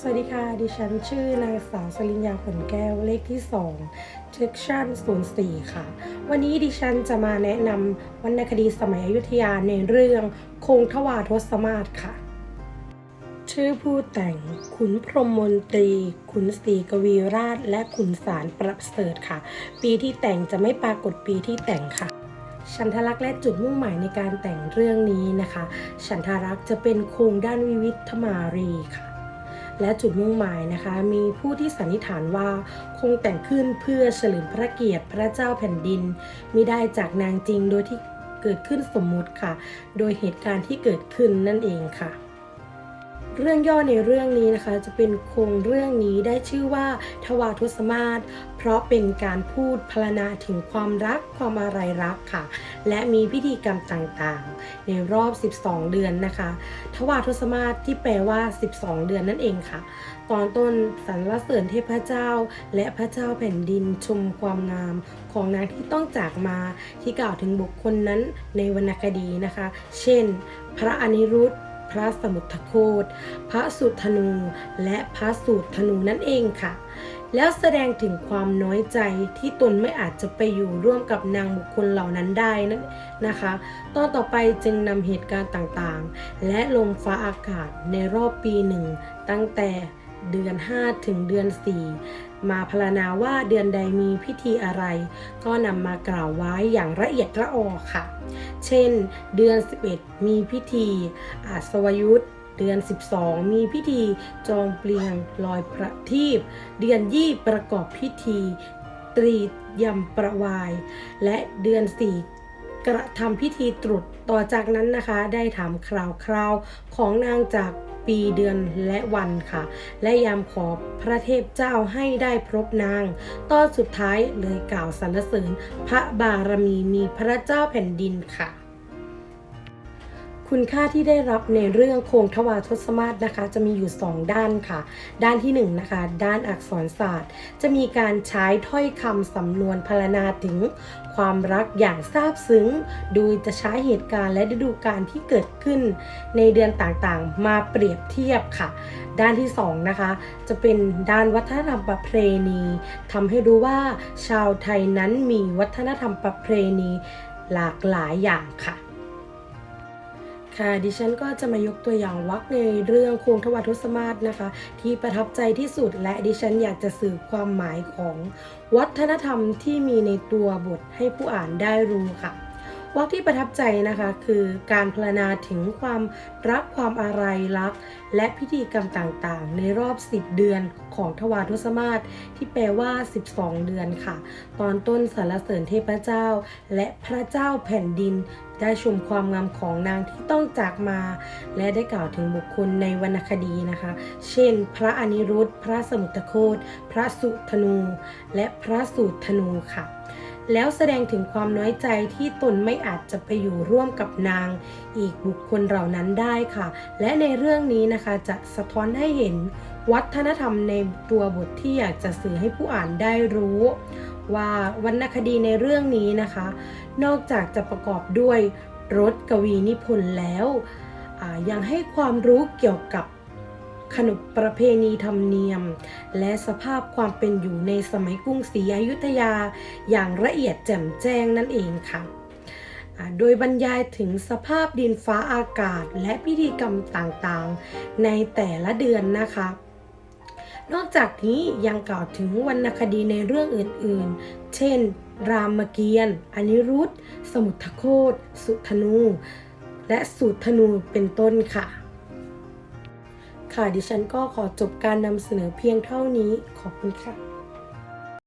สวัสดีค่ะ ดิฉันชื่อนางสาวสลินยาผลแก้วเลขที่2 section 04 ค่ะ วันนี้ดิฉันจะมาแนะนำวรรณคดีสมัยอยุธยาในเรื่องคงทวาทศมาศค่ะ ชื่อผู้แต่งขุนพรหมมนตรี ขุนศรีกวีราช และขุนสารประเสริฐค่ะ ปีที่แต่งจะไม่ปรากฏปีที่แต่งค่ะฉันทลักษ์และจุดมุ่งหมายในการแต่งเรื่องนี้นะคะ ฉันทลักษ์จะเป็นโครงด้านวิวิธมารีค่ะ และจุดมุ่งหมายนะคะ มีผู้ที่สันนิษฐานว่าคงแต่งขึ้นเพื่อเฉลิมพระเกียรติพระเจ้าแผ่นดินมิได้จากนางจริงโดยที่เกิดขึ้นสมมุติค่ะ โดยเหตุการณ์ที่เกิดขึ้นนั่นเองค่ะ เรื่องย่อในเรื่องนี้นะคะจะเป็นโครงเรื่องนี้ได้ชื่อว่าทวาทศมาศเพราะเป็นการพูดพรรณนาถึงความรักความอะไรรักค่ะ และมีพิธีกรรมต่างๆ ในรอบ 12 เดือนนะคะ ทวาทศมาศที่แปลว่า 12 เดือนนั่นเองค่ะ ตอนต้นสรรเสริญเทพเจ้า และพระเจ้าแผ่นดินชมความงามของนางที่ต้องจากมาที่กล่าวถึงบุคคลนั้นในวรรณคดีนะคะ เช่น พระอนิรุต พระสมุทโคตพระสุธนู และพระสูตรธนูนั่นเองค่ะ แล้วแสดงถึงความน้อยใจที่ตนไม่อาจจะไปอยู่ร่วมกับนางบุคคลเหล่านั้นได้นั่นนะคะตอนต่อไปจึงนำเหตุการณ์ต่างๆ และลมฟ้าอากาศในรอบปีหนึ่งตั้งแต่เดือน 5 ถึงเดือน 4 มาพรรณนาว่าเดือนใดมีพิธีอะไร ก็นำมากล่าวไว้อย่างละเอียดละออค่ะ เช่น เดือน 11 มีพิธีอาสวยุทธเดือน 12 มีพิธีจองเปลียงลอยประทีป เดือนยี่ประกอบพิธีตรียำประวาย และเดือน4กระทำพิธีตรุษต่อจากนั้นนะคะ ได้ถามคราวๆของนางจาก ปีเดือนและวันค่ะ และยามขอพระเทพเจ้าให้ได้พบนาง ตอนสุดท้ายเลยกล่าวสรรเสริญพระบารมีมีพระเจ้าแผ่นดินค่ะ คุณค่าที่ได้รับในเรื่องโครงทวารทศมาศนะคะ จะมีอยู่ 2 ด้านค่ะ ด้านที่1นงนะคะด้านอักษรศาสตร์ จะมีการใช้ถ้อยคำสำนวนพรรณนาถึงความรักอย่างซาบซึ้ง โดยจะใช้เหตุการณ์และฤดูกาลที่เกิดขึ้น ในเดือนต่างๆ มาเปรียบเทียบค่ะ ด้านที่2นะคะจะเป็นด้านวัฒนธรรมประเพณีทำให้รู้ว่าชาวไทยนั้นมีวัฒนธรรมประเพณีหลากหลายอย่างค่ะ ค่ะดิฉันก็จะมายกตัวอย่างวรรคในเรื่องโครงทวารทศมาศนะคะ ที่ประทับใจที่สุดและดิฉันอยากจะสื่อความหมายของวัฒนธรรมที่มีในตัวบทให้ผู้อ่านได้รู้ค่ะ วรรคที่ประทับใจนะคะคือการพรรณนาถึงความรักความอาลัยรัก และพิธีกรรมต่างๆ ในรอบ 10 เดือนของทวารทศมาศที่แปลว่า 12 เดือนค่ะ ตอนต้นสรรเสริญเทพเจ้า และพระเจ้าแผ่นดินได้ชมความงามของนางที่ต้องจากมา และได้กล่าวถึงบุคคลในวรรณคดีนะคะ เช่น พระอนิรุตพระสมุทโคตพระสุธนู และพระสูตธนูค่ะ แล้วแสดงถึงความน้อยใจที่ตนไม่อาจจะไปอยู่ร่วมกับนาง อีกบุคคลเหล่านั้นได้ค่ะ และในเรื่องนี้นะคะจะสะท้อนให้เห็นวัฒนธรรมในตัวบทที่อยากจะสื่อให้ผู้อ่านได้รู้ ว่าวรรณคดีในเรื่องนี้นะคะ นอกจากจะประกอบด้วยรสกวีนิพนธ์แล้วยังให้ความรู้เกี่ยวกับ ขนบประเพณีธรรมเนียม และสภาพความเป็นอยู่ในสมัยกรุงศรีอยุธยา อย่างละเอียดแจ่มแจ้งนั่นเองค่ะ โดยบรรยายถึงสภาพดินฟ้าอากาศและพิธีกรรมต่างๆ ในแต่ละเดือนนะคะนอกจากนี้ยังกล่าวถึงวรรณคดีในเรื่องอื่นๆ เช่น รามเกียรติ์อนิรุตสมุทโคต สุธนู และสูตรธนูเป็นต้นค่ะ ค่ะ ดิฉันก็ขอจบการนำเสนอเพียงเท่านี้ ขอบคุณค่ะ